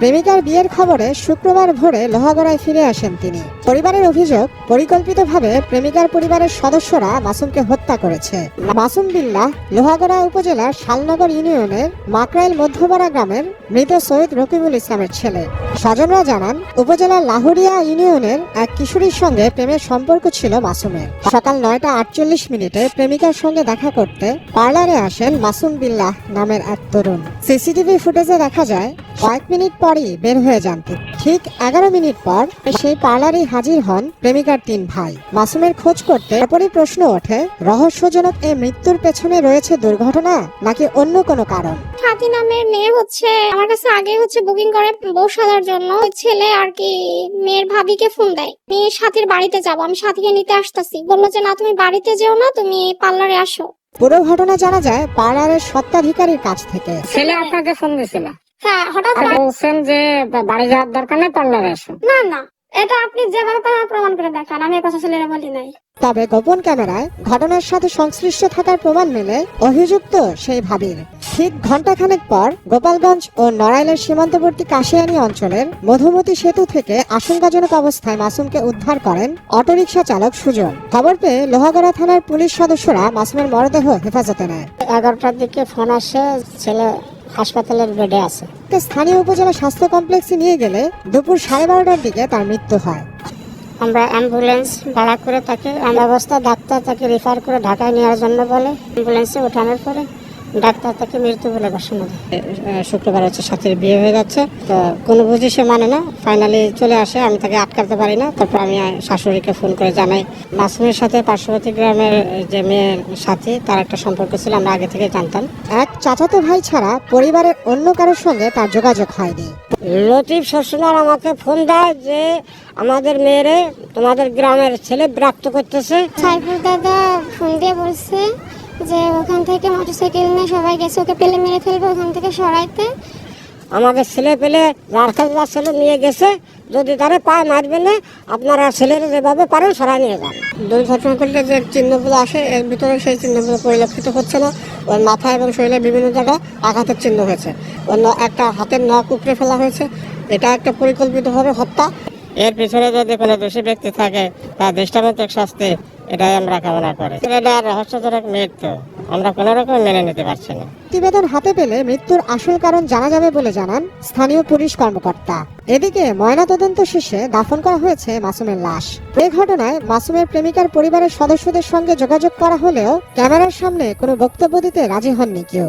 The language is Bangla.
প্রেমিকার বিয়ের খবরে শুক্রবার ভোরে লোহাগড়ায় ফিরে আসেন তিনি। পরিবারের অভিযোগ, পরিকল্পিতভাবে প্রেমিকার পরিবারের সদস্যরা মাসুমকে হত্যা করেছে। মাসুম বিল্লাহ লোহাগড়া উপজেলার শালনগর ইউনিয়নের মাকরাইল মধ্যপাড়া গ্রামের মৃত সৈয়দ রকিবুল ইসলামের ছেলে। স্বজনরা জানান, উপজেলার লাহুরিয়া ইউনিয়নের এক কিশোরীর সঙ্গে প্রেমের সম্পর্ক ছিল মাসুমের। সকাল নয়টা আটচল্লিশ মিনিটে প্রেমিকার সঙ্গে দেখা করতে পার্লারে আসেন মাসুম বিল্লাহ নামের এক তরুণ। সিসিটিভি ফুটেজে দেখা যায় কয়েক মিনিট পরই বের হয়ে যান। ঠিক এগারো মিনিট পর সেই পার্লারে হাজির হন প্রেমিকার তিন ভাই। মাসুমের খোঁজ করতে তারপরই প্রশ্ন ওঠে রহস্যজনক এই মৃত্যুর পেছনে রয়েছে দুর্ঘটনা নাকি অন্য কোনো কারণ? স্বাতি নামের মেয়ে হচ্ছে আমার কাছে আগে হচ্ছে বুকিং করে বউ সাজার জন্য। ছেলে আর কি মেয়ের ভাবিকে ফোন দেয়। আমি সাথীর বাড়িতে যাব আমি সাথীকে নিতে আসতেছি। বলল যে না তুমি বাড়িতে যেও না তুমি পার্লারে আসো। পুরো ঘটনা জানা যায় পার্লারের সত্ত্বাধিকারীর কাছ থেকে। ছেলে আপনাকে ফোন দিয়েছিল? হ্যাঁ হঠাৎ বলছেন যে বাড়ি যাওয়ার দরকার নেই পার্লারে এসো না না এটা আপনি যেভাবে পারেন প্রমাণ করে দেখান আমি কথা ছেলেরা বলি নাই। তবে গোপন ক্যামেরায় ঘটনার সাথে সংশ্লিষ্ট থাকার প্রমাণ মেলে অভিযুক্ত সেই ভাবির। ঠিক ঘন্টাখানেক পর গোপালগঞ্জ ও নড়াইলের সীমান্তবর্তী কাশিয়ানি অঞ্চলের মধুমতি সেতু থেকে আশঙ্কাজনক অবস্থায় মাসুমকে উদ্ধার করেন অটোরিকশা চালক সুজন। খবর পেয়ে লোহাগড়া থানার পুলিশ সদস্যরা মাসুমের মরদেহ হেফাজতে নেয়। এগারোটার দিকে ফোন আসে ছেলে হাসপাতালের বেডে আছে। তাকে স্থানীয় উপজেলা স্বাস্থ্য কমপ্লেক্সে নিয়ে গেলে দুপুর সাড়ে বারোটার দিকে তার মৃত্যু হয়। আমরা অ্যাম্বুলেন্স ভাড়া করে তাকে অবস্থা ডাক্তার তাকে রেফার করে ঢাকায় নেওয়ার জন্য বলে, অ্যাম্বুলেন্সে ওঠানোর পরে ডাক্তার তাকে মৃত্যু বলে ঘোষণা দেয়। শুক্রবার হচ্ছে সাথীর বিয়ে হয়ে যাচ্ছে। তো কোনো বুঝি সে মানে না। ফাইনালি চলে আসে, আমি তাকে আটকাতে পারি না। তারপর আমি শাশুড়িকে ফোন করে জানাই। মাসুমের সাথে পার্শ্ববর্তী গ্রামের যে মেয়ের সাথে, তার একটা সম্পর্ক ছিল, আমরা আগে থেকে জানতাম। এক চাচাতো ভাই ছাড়া পরিবারের অন্য কারোর সঙ্গে তার যোগাযোগ হয়নি। লতিফ শ্বশুর আমাকে ফোন দেয় যে, আমাদের মেয়েরে তোমাদের গ্রামের ছেলে বিরক্ত করতেছে। সাইফুল দাদা ফোন দিয়ে বলছে। যে ওখান থেকে মোটরসাইকেল নিয়ে সবাই গেছে ওকে পেলে মেরে ফেলবে ওখান থেকে সরাইতে। আমাদের ছেলে পেলে যার ছেলে নিয়ে গেছে যদি তারা পায় মারবে না আপনারা ছেলেরা যেভাবে পারেন সরাই নিয়ে যান। দুর্ঘটনা করলে যে চিহ্নগুলো আসে এর ভিতরে সেই চিহ্নগুলো পরিলক্ষিত হচ্ছে না। ওর মাথা এবং শরীরে বিভিন্ন জায়গায় আঘাতের চিহ্ন হয়েছে। ন- একটা হাতের নখ উপড়ে ফেলা হয়েছে। এটা একটা পরিকল্পিতভাবে হত্যা। এর পিছনে যদি কোনো দোষী ব্যক্তি থাকে, তার দৃষ্টান্তক শাস্তি এটাই আমরা কামনা করি। এটা রহস্যজনক মৃত্যু। আমরা কোনো রকম মেনে নিতে পারছি না। প্রতিবেদন হাতে পেলে মৃত্যুর আসল কারণ জানা যাবে বলে জানান স্থানীয় পুলিশ কর্মকর্তা। এদিকে ময়নাতদন্ত শেষে দাফন করা হয়েছে মাসুমের লাশ। এই ঘটনায় মাসুমের প্রেমিকার পরিবারের সদস্যদের সঙ্গে যোগাযোগ করা হলেও ক্যামেরার সামনে কোনো বক্তব্য দিতে রাজি হননি কেউ।